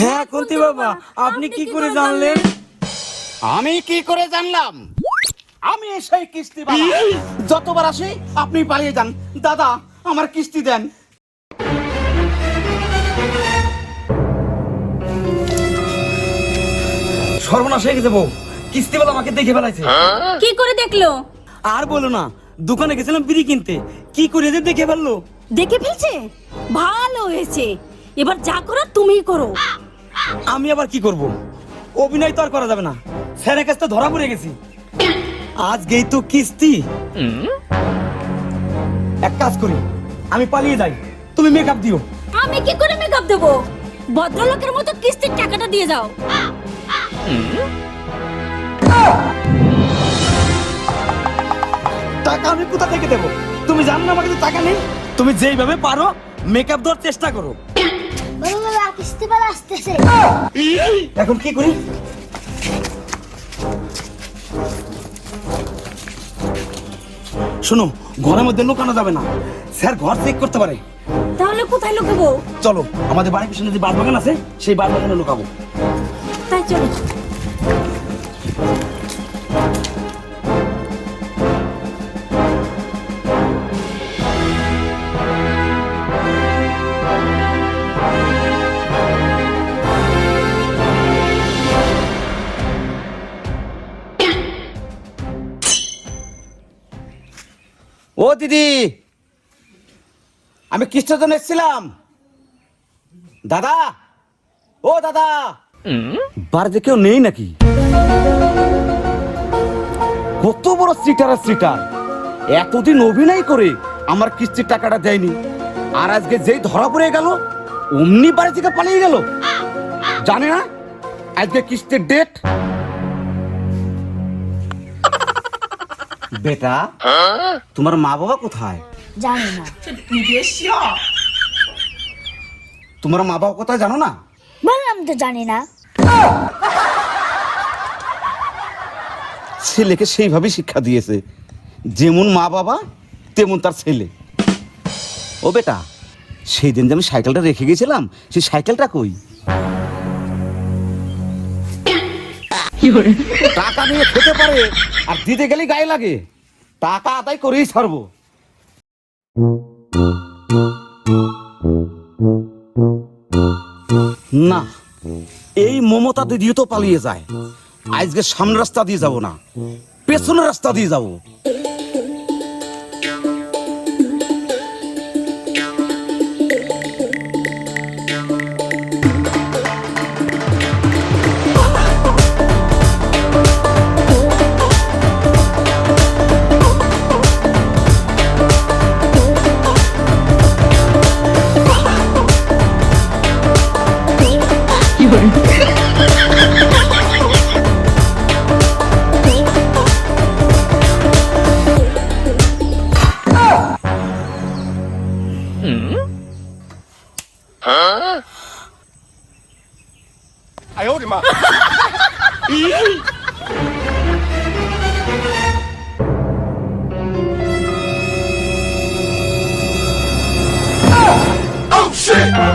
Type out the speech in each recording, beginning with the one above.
হ্যাঁ কুন্তি বাবা আপনি কি করে জানলেন? আমি কি করে জানলাম? আমি সেই কিস্তি যতবার আসি আপনি পালিয়ে যান। দাদা আমার কিস্তি দেন। সর্বনাশ হয়ে গেছে বউ। কিস্তিওয়ালা আমাকে দেখে ফেলাইছে। কি করে দেখল? আর বলো না দোকানে গেছিলাম বিড়ি কিনতে। কি করে যে দেখে ফেলল? দেখে ফেলছে? ভালো হয়েছে। এবার যা করো তুমিই করো। আমি আবার কি করব? অভিনয় তো আর করা যাবে না। স্যারের কাছে তো ধরা পড়ে গেছি। আজকেই তো কিস্তি। এক কাজ করি আমি পালিয়ে যাই। তুমি মেকআপ দিও। আমি কি করে মেকআপ দেবো? ভদ্রলোকের মতো কিস্তির টাকাটা দিয়ে যাও। টাকা আমি কোথা থেকে দেবো? তুমি জানো না আমার কাছে টাকা নেই? তুমি যেইভাবে পারো মেকআপ দেওয়ার চেষ্টা করো। আসতেছে। এখন কি করি? শোনো ঘরের মধ্যে লুকানো যাবে না। স্যার ঘর চেক করতে পারে। তাহলে কোথায় লুকাবো? চলো আমাদের বাড়ির পিছনে যে বাগান আছে সেই বাগানে লুকাবো। তাই চলো। ও দিদি, আমি জন্য এসেছিলাম? দাদা, ও দাদা, বাড়িতে কেউ নেই নাকি? কত বড় সিটার আর সিটার এতদিন অভিনয় করে আমার কিস্তির টাকাটা দেয়নি। আর আজকে যেই ধরা পড়ে গেল, অমনি বাড়ি থেকে পালিয়ে গেল। জানে না? আজকে কিস্তির ডেট বেটা তোমার মা বাবা কোথায়? জানি না। তোমার মা বাবা কোথায় জানো না? বললাম তো জানি না। ছেলেকে সেইভাবে শিক্ষা দিয়েছে। যেমন মা বাবা তেমন তার ছেলে। ও বেটা সেই দিন যে আমি সাইকেলটা রেখে গেছিলাম সেই সাইকেলটা কই? টাকা নিয়ে খেতে পারে, আর দিতে গেলে গায়ে লাগে। টাকা আদায় করেই ছাড়বো। না, এই মমতা দিদিও তো পালিয়ে যায়। আজকে সামনে রাস্তা দিয়ে যাব না, পেছনের রাস্তা দিয়ে যাব।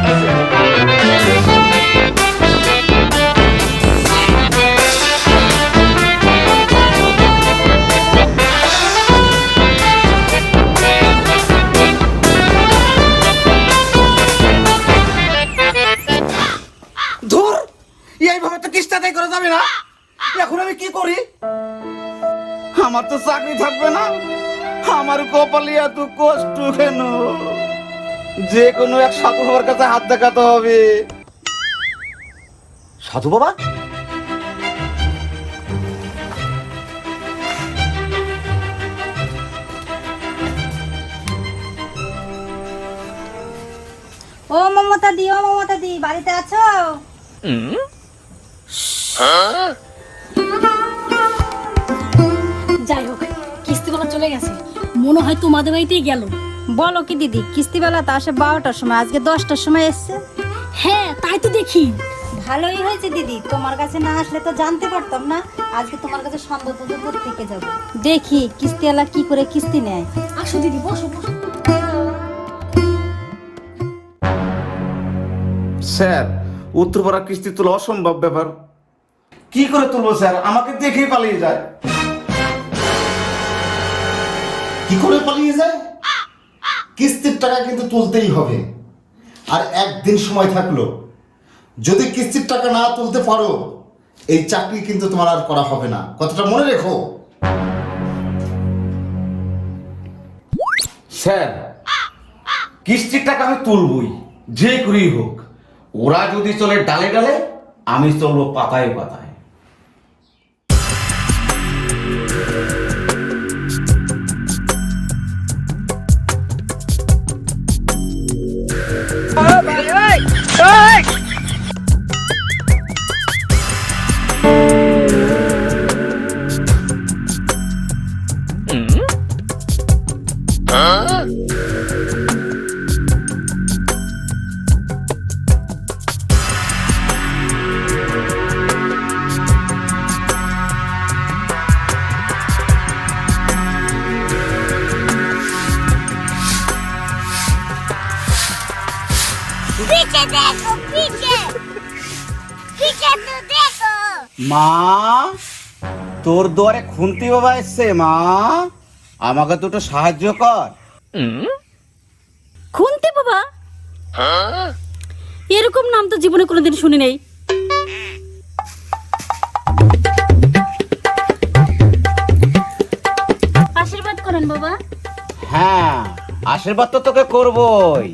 ধুর কিস্তি করা যাবে না? এখন আমি কি করি? আমার তো চাকরি থাকবে না। আমার কপালে এত কষ্ট কেন? যে কোনো এক সাধু বাবার কাছে হাত দেখাতে হবে। সাধু বাবা? ও মমতা দি ও মমতা দি বাড়িতে আছো? যাই হোক কিস্তিগুলো চলে গেছে। মনে হয় তোমাদের বাড়িতেই গেল। বলো কি দিদি কিস্তিবেলা তো আসে বারোটার সময় আজকে দশটার সময় এসছে। হ্যাঁ তাই তো দেখি। ভালোই হয়েছে দিদি তোমার কাছে না আসলে তো জানতে পারতাম না আজকে তোমার কাছে থেকে যাব। দেখি কিস্তিওয়ালা কি করে কিস্তি নেয়। আসো দিদি বসো বসো। স্যার উত্তরপাড়া কিস্তি তোলা অসম্ভব ব্যাপার। কি করে তুলবো স্যার? আমাকে দেখেই পালিয়ে যায়। কি করে পালিয়ে যায়? কিস্তির টাকা কিন্তু তুলতেই হবে। আর একদিন সময় থাকল। যদি কিস্তির টাকা না তুলতে পারো, এই চাকরি কিন্তু তোমার আর করা হবে না। কথাটা মনে রেখো। স্যার, কিস্তির টাকা আমি তুলবই, যে করেই হোক। ওরা যদি চলে ডালে ডালে, আমি চলবো পাতায় পাতায়। দেখো পিকে পিকে তো দেখো। মা তোর দুয়ারে খুনতি বাবা এসছে মা। আমাকে দুটো সাহায্য কর। খুনতি বাবা? এরকম নাম তো জীবনে কোনোদিন শুনি নাই। আশীর্বাদ করেন বাবা। হ্যাঁ আশীর্বাদ তো তোকে করবই।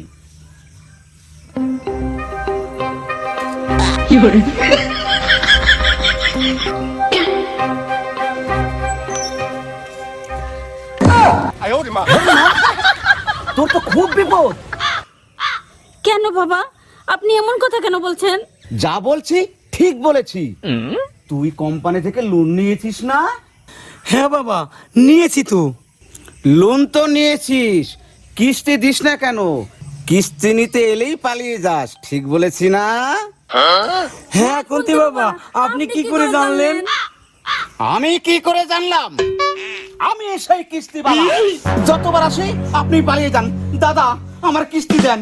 তোর তো খুব বিপদ। কেন বাবা? আপনি এমন কথা কেন বলছেন? যা বলছি ঠিক বলেছি। তুই কোম্পানি থেকে লোন নিয়েছিস না? হ্যাঁ বাবা নিয়েছি তো। লোন তো নিয়েছিস কিস্তি দিস না কেন? কিস্তি নিতে এলেই পালিয়ে যাস ঠিক বলেছি না? হ্যাঁ কুন্তি বাবা আপনি কি করে জানলেন? আমি কি করে জানলাম? আমি সেই কিস্তি বাবা যতবার আসি আপনি পালিয়ে যান। দাদা আমার কিস্তি দেন।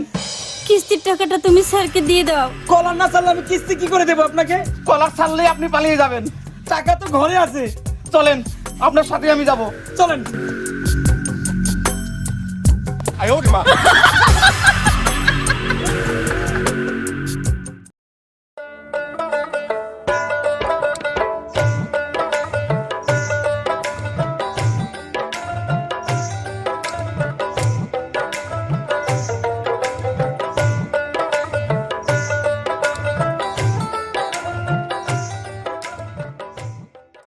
কিস্তির টাকাটা তুমি স্যারকে দিয়ে দাও। কলার না চাললে আমি কিস্তি কি করে দেবো আপনাকে? কলার ছাড়লে আপনি পালিয়ে যাবেন। টাকা তো ঘরে আছে। চলেন আপনার সাথে আমি যাব। চলেন।